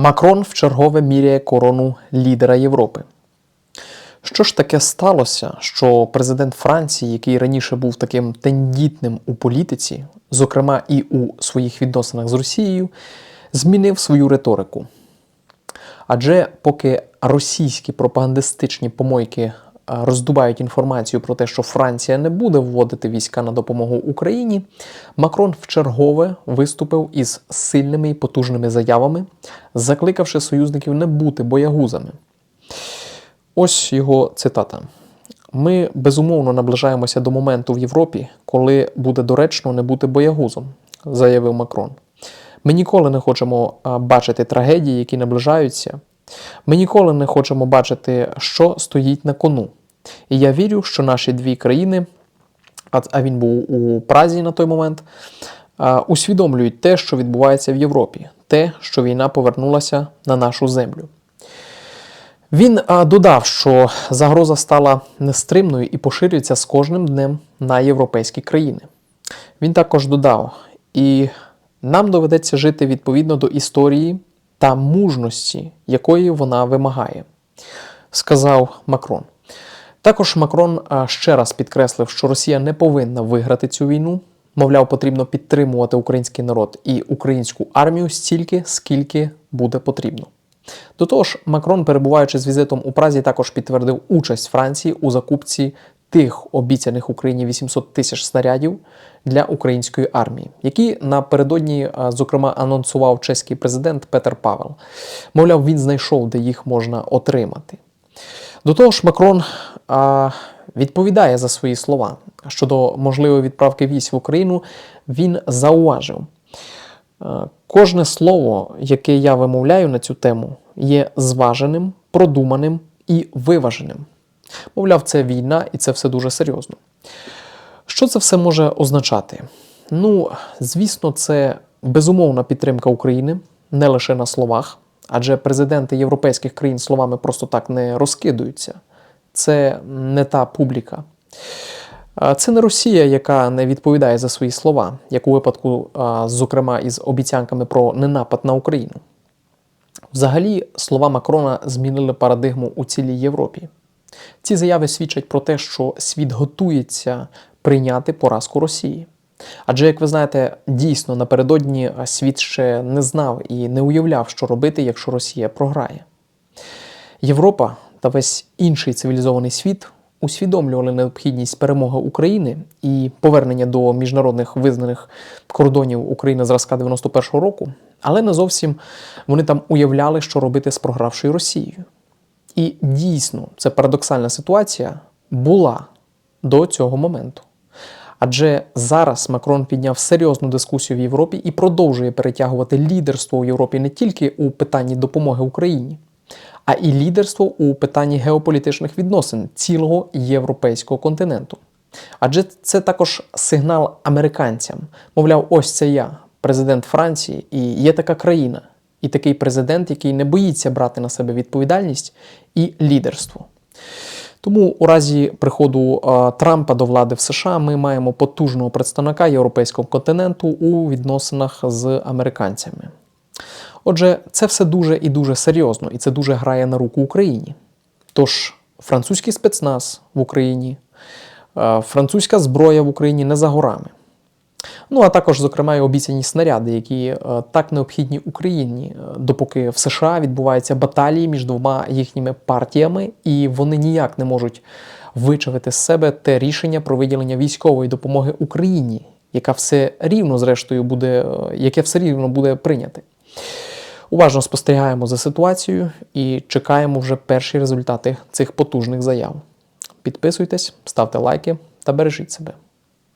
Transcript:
Макрон вчергове міряє корону лідера Європи. Що ж таке сталося, що президент Франції, який раніше був таким тендітним у політиці, зокрема і у своїх відносинах з Росією, змінив свою риторику? Адже поки російські пропагандистичні помойки роздувають інформацію про те, що Франція не буде вводити війська на допомогу Україні, Макрон вчергове виступив із сильними і потужними заявами, закликавши союзників не бути боягузами. Ось його цитата. Ми безумовно наближаємося до моменту в Європі, коли буде доречно не бути боягузом, заявив Макрон. Ми ніколи не хочемо бачити трагедії, які наближаються. Ми ніколи не хочемо бачити, що стоїть на кону. І я вірю, що наші дві країни, а він був у Празі на той момент, усвідомлюють те, що відбувається в Європі, те, що війна повернулася на нашу землю. Він додав, що загроза стала нестримною і поширюється з кожним днем на європейські країни. Він також додав, і нам доведеться жити відповідно до історії та мужності, якої вона вимагає, сказав Макрон. Також Макрон ще раз підкреслив, що Росія не повинна виграти цю війну. Мовляв, потрібно підтримувати український народ і українську армію стільки, скільки буде потрібно. До того ж, Макрон, перебуваючи з візитом у Празі, також підтвердив участь Франції у закупці тих обіцяних Україні 800 тисяч снарядів для української армії, які напередодні, зокрема, анонсував чеський президент Петер Павел. Мовляв, він знайшов, де їх можна отримати. До того ж, Макрон відповідає за свої слова щодо можливої відправки військ в Україну. Він зауважив. Е, Кожне слово, яке я вимовляю на цю тему, є зваженим, продуманим і виваженим. Мовляв, це війна і це все дуже серйозно. Що це все може означати? Ну, звісно, це безумовна підтримка України не лише на словах, адже президенти європейських країн словами просто так не розкидуються. Це не та публіка. Це не Росія, яка не відповідає за свої слова, як у випадку, зокрема, із обіцянками про ненапад на Україну. Взагалі, слова Макрона змінили парадигму у цілій Європі. Ці заяви свідчать про те, що світ готується прийняти поразку Росії. Адже, як ви знаєте, дійсно напередодні світ ще не знав і не уявляв, що робити, якщо Росія програє. Європа та весь інший цивілізований світ усвідомлювали необхідність перемоги України і повернення до міжнародних визнаних кордонів України зразка 91-го року, але не зовсім вони там уявляли, що робити з програвшою Росією. І дійсно, це парадоксальна ситуація була до цього моменту. Адже зараз Макрон підняв серйозну дискусію в Європі і продовжує перетягувати лідерство у Європі не тільки у питанні допомоги Україні, а і лідерство у питанні геополітичних відносин цілого європейського континенту. Адже це також сигнал американцям. Мовляв, ось це я, президент Франції, і є така країна, і такий президент, який не боїться брати на себе відповідальність і лідерство. Тому у разі приходу е, Трампа до влади в США ми маємо потужного представника європейського континенту у відносинах з американцями. Отже, це все дуже і дуже серйозно, і це дуже грає на руку Україні. Тож французький спецназ в Україні, е, французька зброя в Україні не за горами. Ну а також, зокрема, і обіцяні снаряди, які е, так необхідні Україні, е, допоки в США відбуваються баталії між двома їхніми партіями, і вони ніяк не можуть вичавити з себе те рішення про виділення військової допомоги Україні, яка все рівно, зрештою, буде, яке все рівно буде прийняте. Уважно спостерігаємо за ситуацією і чекаємо вже перші результати цих потужних заяв. Підписуйтесь, ставте лайки та бережіть себе.